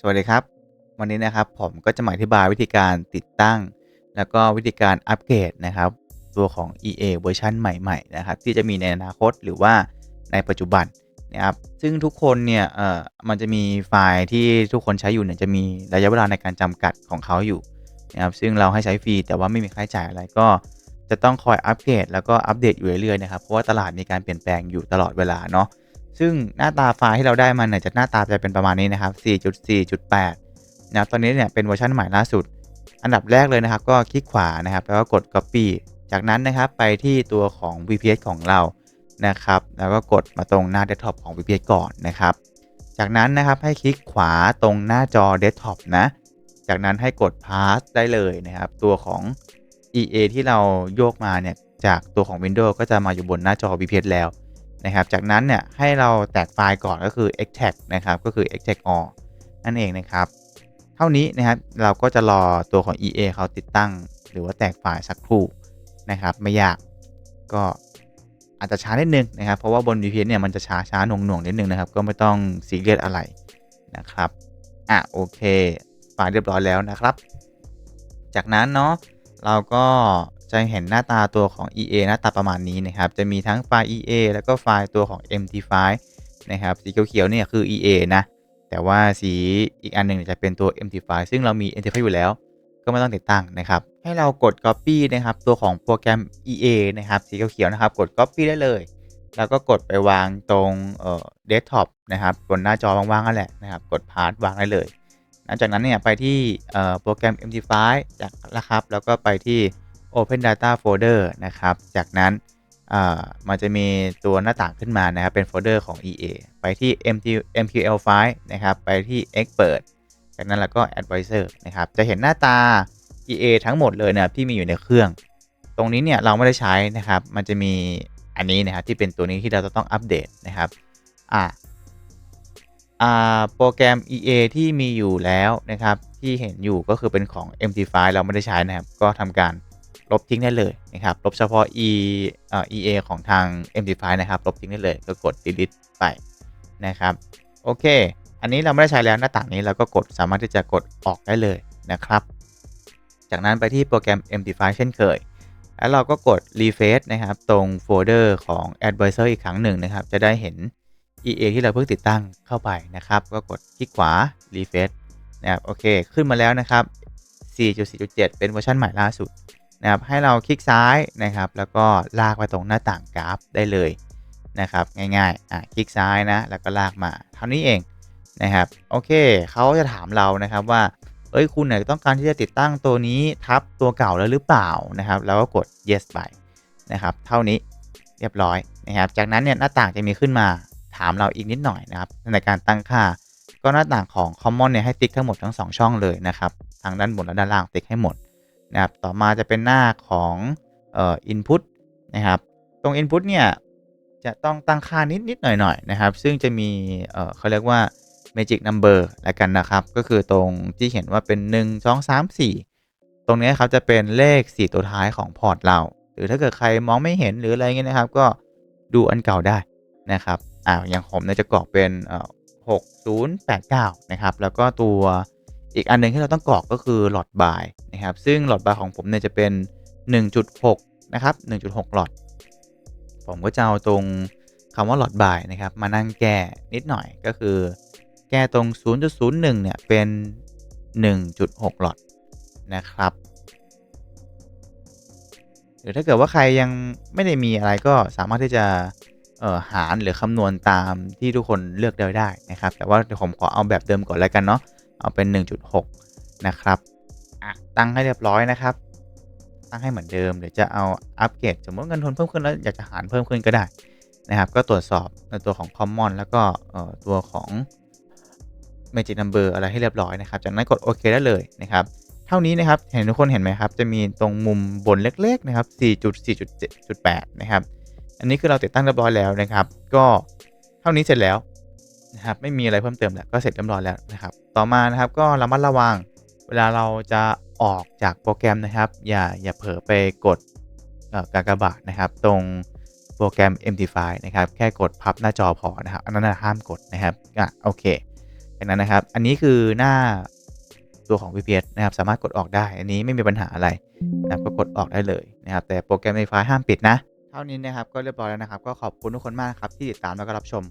สวัสดีครับ วันนี้นะครับผมก็จะมาอธิบายวิธีการติดตั้ง แล้วก็วิธีการอัปเกรดนะครับ ตัวของ EA เวอร์ชันใหม่ๆนะครับ ที่จะมีในอนาคตหรือว่าในปัจจุบันนะครับซึ่งทุกคนเนี่ยเอ่อมันจะมีไฟล์ที่ทุกคนใช้อยู่เนี่ยจะมีระยะเวลาในการจำกัดของเขาอยู่นะครับซึ่งเราให้ใช้ฟรีแต่ว่าไม่มีค่าใช้จ่ายอะไรก็จะต้องคอยอัปเกรดแล้วก็อัปเดตอยู่เรื่อยๆนะครับเพราะว่าตลาดมีการเปลี่ยนแปลงอยู่ตลอดเวลาเนาะ ซึ่งหน้าตาไฟล์ที่เราได้มันเนี่ยจะหน้าตาจะเป็นประมาณนี้นะครับ 4.4.8 นะครับตอนนี้เนี่ยเป็นเวอร์ชันใหม่ล่าสุด อันดับแรกเลยนะครับ ก็คลิกขวานะครับแล้วก็กด copy จากนั้นนะครับไปที่ตัวของ VPS ของเรานะครับ แล้วก็กดมาตรงหน้า desktop ของ VPS ก่อนนะครับ จากนั้นนะครับให้คลิกขวาตรงหน้าจอ desktop นะ จากนั้นให้กด pass ได้เลยนะครับ ตัวของ EA ที่เราโยกมาเนี่ยจากตัวของ Windows ก็จะมาอยู่บนหน้าจอ VPS แล้ว นะครับ จากนั้นเนี่ยให้เราแตกไฟล์ก่อนก็คือ extract นะครับ ก็คือ extract all นั่นเองนะครับ เท่านี้นะครับเราก็จะรอตัวของ EA เขาติดตั้ง หรือว่าแตกไฟล์สักครู่นะครับ ไม่ยากก็อาจจะช้านิดนึงนะครับ เพราะว่าบน VPN เนี่ยมันจะช้าช้าหน่วงหน่วงนิดนึงนะครับ ก็ไม่ต้องซีเรียสอะไรนะครับ อะโอเคไฟล์เรียบร้อยแล้วนะครับ จากนั้นเนาะเราก็ จะเห็นหน้าตาตัวของ EA หน้าตาประมาณนี้นะครับ จะมีทั้งไฟล์ EA แล้วก็ไฟล์ตัวของ MT ไฟล์นะครับสีเขียวๆเนี่ยคือ EA นะแต่ว่าสีอีกอันหนึ่งจะเป็นตัว MT ไฟล์ซึ่งเรามี MT ไฟล์อยู่แล้ว ก็ไม่ต้องติดตั้งนะครับ ให้เรากด Copy นะครับ ตัวของโปรแกรม EA นะครับ สีเขียวๆนะครับ กด Copy ได้เลย แล้วก็กดไปวางตรงเอ่อ Desktop นะครับบนหน้าจอว่างๆนั่นแหละนะครับ กด Path วางได้เลยหลังจากนั้นเนี่ยไปที่โปรแกรม MT ไฟล์จากนะครับ แล้วก็ไปที่ Open Data Folder นะครับ จากนั้นมันจะมีตัวหน้าต่างขึ้นมานะครับ เป็นโฟลเดอร์ของ EA ไปที่ MQL file นะครับ ไปที่ Expert จากนั้นแล้วก็ Advisor นะครับ จะเห็นหน้าตา EA ทั้งหมดเลยนะที่มีอยู่ในเครื่อง ตรงนี้เนี่ยเราไม่ได้ใช้นะครับ มันจะมีอันนี้นะครับที่เป็นตัวนี้ที่เราจะต้องอัปเดตนะครับ อ่าโปรแกรม EA ที่มีอยู่แล้วนะครับ ที่เห็นอยู่ก็คือเป็นของ MT file เราไม่ได้ใช้นะครับ ก็ทำการ ลบทิ้งได้เลยนะครับ ลบเฉพาะ e เอ่อ ea ของทาง MD5 นะครับ ลบทิ้งได้เลย ก็กด delete ไปนะครับ โอเค อันนี้เราไม่ได้ใช้แล้วหน้าต่างนี้เราก็กดสามารถที่จะกดออกได้เลยนะครับ จากนั้นไปที่โปรแกรม MD5 เช่นเคย แล้วเราก็กด refresh นะครับ ตรงโฟลเดอร์ของ advisor อีกครั้งหนึ่งนะครับ จะได้เห็น EA ที่เราเพิ่งติดตั้งเข้าไปนะครับ ก็กดคลิกขวา refresh นะครับ โอเค ขึ้นมาแล้วนะครับ4.4.7 เป็นเวอร์ชันใหม่ล่าสุด นะครับให้เราคลิกซ้ายนะครับ แล้วก็ลากไปตรงหน้าต่างกราฟได้เลยนะครับ ง่ายๆอะคลิกซ้ายนะ แล้วก็ลากมาเท่านี้เองนะครับ โอเคเขาจะถามเรานะครับว่าเอ้ยคุณเนี่ยต้องการที่จะติดตั้งตัวนี้ทับตัวเก่าแล้วหรือเปล่านะครับ แล้วก็กด yes ไปนะครับ เท่านี้เรียบร้อยนะครับ จากนั้นเนี่ยหน้าต่างจะมีขึ้นมาถามเราอีกนิดหน่อยนะครับในการตั้งค่า ก็หน้าต่างของ common เนี่ยให้ติ๊กทั้งหมดทั้ง 2 ช่องเลยนะครับทางด้านบนและด้านล่างติ๊กให้หมด นะครับ ต่อมาจะเป็นหน้าของเอ่อ input นะครับ ตรง input เนี่ย จะต้องตั้งค่านิดนิดหน่อยหน่อยนะครับ ซึ่งจะมีเอ่อเขาเรียกว่า magic number ล้วกันนะครับ ก็คือตรงที่เห็นว่าเป็น 1 2 3 4 ตรงนี้ครับจะเป็นเลข 4 ตัวท้ายของพอร์ตเรา หรือถ้าเกิดใครมองไม่เห็นหรืออะไรเงี้ยนะครับ ก็ดูอันเก่าได้นะครับอ่าอย่างผมเนี่ยจะกรอกเป็นเอ่อ6089 นะครับ แล้วก็ตัว อีกอันหนึ่งที่เราต้องกรอกก็คือหลอดบายนะครับ ซึ่งหลอดบายของผมเนี่ยจะเป็น 1.6 นะครับ 1.6 หลอด ผมก็จะเอาตรงคำว่าหลอดบายนะครับ มานั่งแก้นิดหน่อยก็คือ แก้ตรง 0.01 เนี่ยเป็น 1.6 หลอดนะครับหรือถ้าเกิดว่าใครยังไม่ได้มีอะไรก็สามารถที่จะหารหรือคำนวณตามที่ทุกคนเลือกได้ได้นะครับ แต่ว่าผมขอเอาแบบเดิมก่อนแล้วกันเนาะ เอาเป็น 1.6 นะครับ ตั้งให้เรียบร้อยนะครับ ตั้งให้เหมือนเดิมเดี๋ยวจะเอาอัปเกรดสมมติเงินทุนเพิ่มขึ้นแล้วอยากจะหารเพิ่มขึ้นก็ได้นะครับ ก็ตรวจสอบในตัวของ Common แล้วก็ตัวของ Magic Number อะไรให้เรียบร้อยนะครับ จากนั้นกดโอเคได้เลยนะครับเท่านี้นะครับเห็นทุกคนเห็นไหมครับ จะมีตรงมุมบนเล็กๆนะครับ 4.4.7.8 นะครับ อันนี้คือเราติดตั้งเรียบร้อยแล้วนะครับ ก็เท่านี้เสร็จแล้ว นะครับไม่มีอะไรเพิ่มเติมแล้วก็เสร็จเรียบร้อยแล้วนะครับ ต่อมานะครับก็ระมัดระวัง เวลาเราจะออกจากโปรแกรมนะครับ อย่าอย่าเผลอไปกดกากบาทนะครับ ตรงโปรแกรม MD5 นะครับ แค่กดพับหน้าจอพอนะครับ อันนั้นห้ามกดนะครับอะโอเคจากนั้นนะครับ อันนี้คือหน้าตัวของ VPS นะครับสามารถกดออกได้ อันนี้ไม่มีปัญหาอะไรนะครับก็กดออกได้เลยนะครับ แต่โปรแกรมไฟฟ้าห้ามปิดนะ เท่านี้นะครับก็เรียบร้อยแล้วนะครับ ก็ขอบคุณทุกคนมากครับที่ติดตามแล้วก็รับชม